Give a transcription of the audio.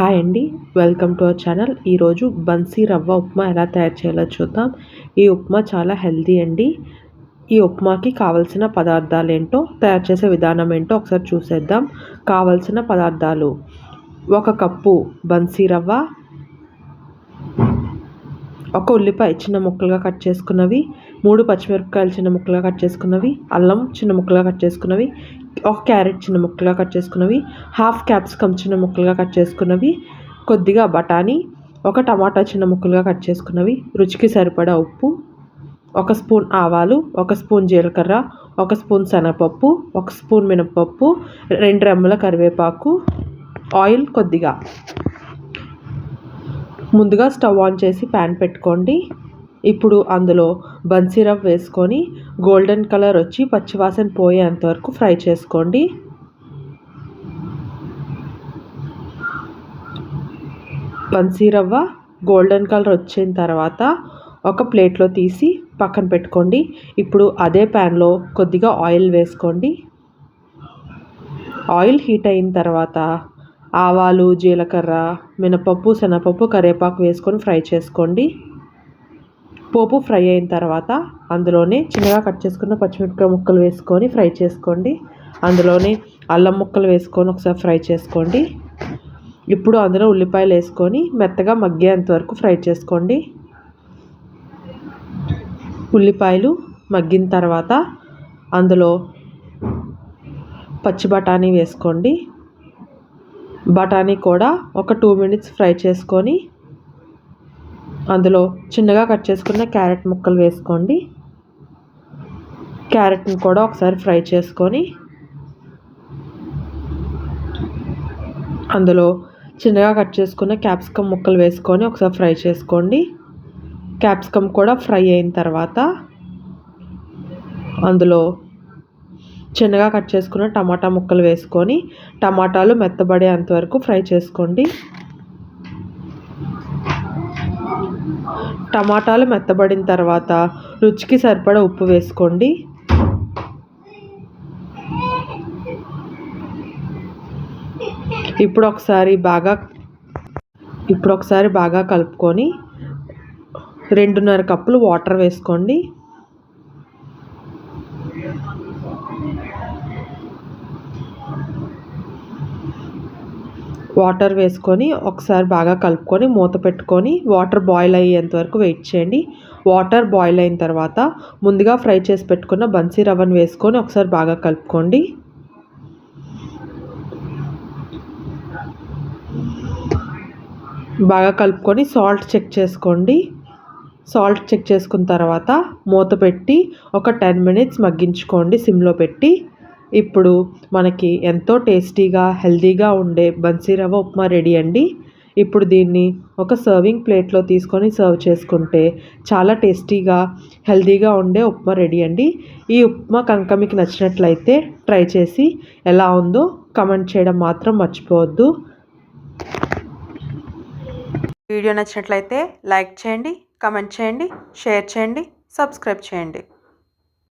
Hi అండి welcome to our channel ఈరోజు బన్సీ రవ్వ ఉప్మా ఎలా తయారు చేయాలో చూద్దాం. ఈ ఉప్మా చాలా హెల్దీ అండి. ఈ ఉప్మాకి కావలసిన పదార్థాలు ఏంటో తయారు చేసే విధానం ఏంటో ఒకసారి చూసేద్దాం. కావలసిన పదార్థాలు. ఒక కప్పు బన్సీ రవ్వ ఒక ఉల్లిపాయ చిన్న ముక్కలుగా కట్ చేసుకున్నవి మూడు పచ్చిమిరపకాయలు చిన్న ముక్కలుగా కట్ చేసుకున్నవి అల్లం చిన్న ముక్కలుగా కట్ చేసుకున్నవి ఒక క్యారెట్ చిన్న ముక్కలుగా కట్ చేసుకున్నవి హాఫ్ క్యాప్సికమ్ చిన్న ముక్కలుగా కట్ చేసుకున్నవి కొద్దిగా బఠానీ ఒక టమాటా చిన్న ముక్కలుగా కట్ చేసుకున్నవి రుచికి సరిపడా ఉప్పు ఒక స్పూన్ ఆవాలు ఒక స్పూన్ జీలకర్ర ఒక స్పూన్ శనగపప్పు ఒక స్పూన్ మినపప్పు రెండు రెమ్మల కరివేపాకు ఆయిల్ కొద్దిగా. ముందుగా స్టవ్ ఆన్ చేసి ప్యాన్ పెట్టుకోండి. ఇప్పుడు అందులో బన్సీరవ్ వేసుకొని గోల్డెన్ కలర్ వచ్చి పచ్చివాసన పోయేంత వరకు ఫ్రై చేసుకోండి. బన్సీరవ్వ గోల్డెన్ కలర్ వచ్చిన తర్వాత ఒక ప్లేట్లో తీసి పక్కన పెట్టుకోండి. ఇప్పుడు అదే ప్యాన్లో కొద్దిగా ఆయిల్ వేసుకోండి. ఆయిల్ హీట్ అయిన తర్వాత ఆవాలు జీలకర్ర మినపప్పు శనగపప్పు కరివేపాకు వేసుకొని ఫ్రై చేసుకోండి. పోపు ఫ్రై అయిన తర్వాత అందులోనే చిన్నగా కట్ చేసుకున్న పచ్చిమిరపకాయ ముక్కలు వేసుకొని ఫ్రై చేసుకోండి. అందులోనే అల్లం ముక్కలు వేసుకొని ఒకసారి ఫ్రై చేసుకోండి. ఇప్పుడు అందులో ఉల్లిపాయలు వేసుకొని మెత్తగా మగ్గేంత వరకు ఫ్రై చేసుకోండి. ఉల్లిపాయలు మగ్గిన తర్వాత అందులో పచ్చి బఠానీ వేసుకోండి. బఠానీ కూడా ఒక టూ మినిట్స్ ఫ్రై చేసుకొని అందులో చిన్నగా కట్ చేసుకున్న క్యారెట్ ముక్కలు వేసుకోండి. క్యారెట్ని కూడా ఒకసారి ఫ్రై చేసుకొని అందులో చిన్నగా కట్ చేసుకున్న క్యాప్సికమ్ ముక్కలు వేసుకొని ఒకసారి ఫ్రై చేసుకోండి. క్యాప్సికమ్ కూడా ఫ్రై అయిన తర్వాత అందులో చిన్నగా కట్ చేసుకున్న టమాటా ముక్కలు వేసుకొని టమాటాలు మెత్తబడేంత వరకు ఫ్రై చేసుకోండి. టమాటాలు మెత్తబడిన తర్వాత రుచికి సరిపడా ఉప్పు వేసుకోండి. ఇప్పుడు ఒకసారి బాగా ఇప్పుడు ఒకసారి బాగా కలుపుకొని రెండున్నర కప్పులు వాటర్ వేసుకోండి. వాటర్ వేసుకొని ఒకసారి బాగా కలుపుకొని మూత పెట్టుకొని వాటర్ బాయిల్ అయ్యేంత వరకు వెయిట్ చేయండి. వాటర్ బాయిల్ అయిన తర్వాత ముందుగా ఫ్రై చేసి పెట్టుకున్న బన్సీ రవ్వను వేసుకొని ఒకసారి బాగా కలుపుకోండి. బాగా కలుపుకొని సాల్ట్ చెక్ చేసుకోండి. సాల్ట్ చెక్ చేసుకున్న తర్వాత మూత పెట్టి ఒక టెన్ మినిట్స్ మగ్గించుకోండి సిమ్లో పెట్టి. ఇప్పుడు మనకి ఎంతో టేస్టీగా హెల్తీగా ఉండే బన్సీ రవ్వ ఉప్మా రెడీ అండి. ఇప్పుడు దీన్ని ఒక సర్వింగ్ ప్లేట్లో తీసుకొని సర్వ్ చేసుకుంటే చాలా టేస్టీగా హెల్తీగా ఉండే ఉప్మా రెడీ అండి. ఈ ఉప్మా కనుక మీకు నచ్చినట్లయితే ట్రై చేసి ఎలా ఉందో కమెంట్ చేయడం మాత్రం మర్చిపోవద్దు. వీడియో నచ్చినట్లయితే లైక్ చేయండి కమెంట్ చేయండి షేర్ చేయండి సబ్స్క్రైబ్ చేయండి.